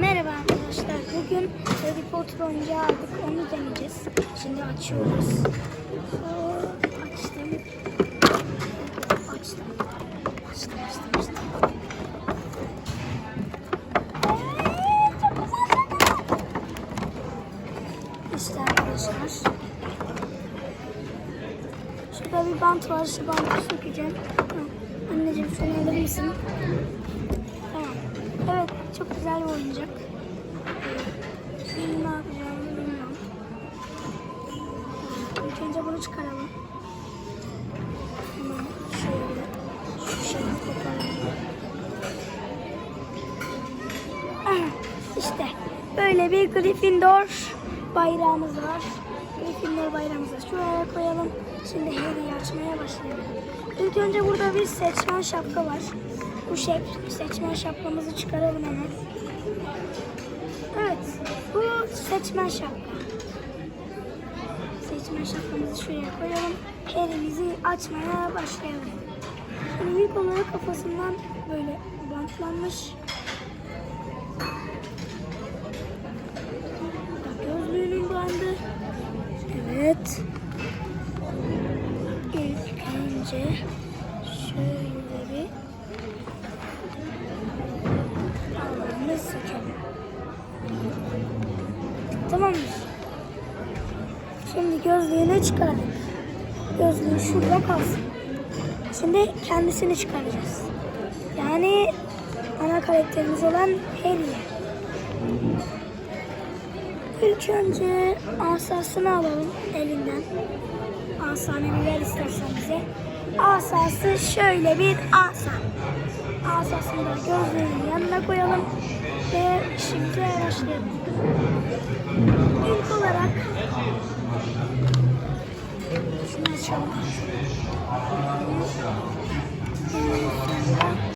Merhaba arkadaşlar. Bugün Harry Potter oyuncağı aldık. Onu deneyeceğiz. Şimdi açıyoruz. Açtım. Açtım. Açtım, açtım, açtım. Ee, güzel. İşte arkadaşlar. Şurada bir bant var. Şu bantı sökeceğim. Anneciğim şunu alır mısın? Çok güzel bir oyuncak. Şimdi ne yapacağımı bilmiyorum. İlk önce bunu çıkaralım. Hemen şöyle şu şeyi koparalım. Ah, İşte böyle bir Gryffindor bayrağımız var. Bayrağımızı şuraya koyalım. Şimdi Harry'i açmaya başlayalım. İlk önce burada bir seçmen şapka var. Bu şey, seçmen şapkamızı çıkaralım hemen. Evet, bu seçmen şapka. Seçmen şapkamızı şuraya koyalım. Harry'mizi açmaya başlayalım. Şimdi ilk olarak kafasından böyle bantlanmış. Evet. İlk önce şöyle bir Allah'ını sıkalım. Tamamdır. Şimdi gözlüğünü çıkardık. Gözlüğü şurada kalsın. Şimdi kendisini çıkaracağız. Yani ana karakterimiz olan Harry'i. İlk önce asasını alalım elinden. Asanı ver istersen bize. Asası şöyle bir asa. Asasını da gözlüğünün yanına koyalım ve işimize başlayalım. İlk olarak şunu açalım.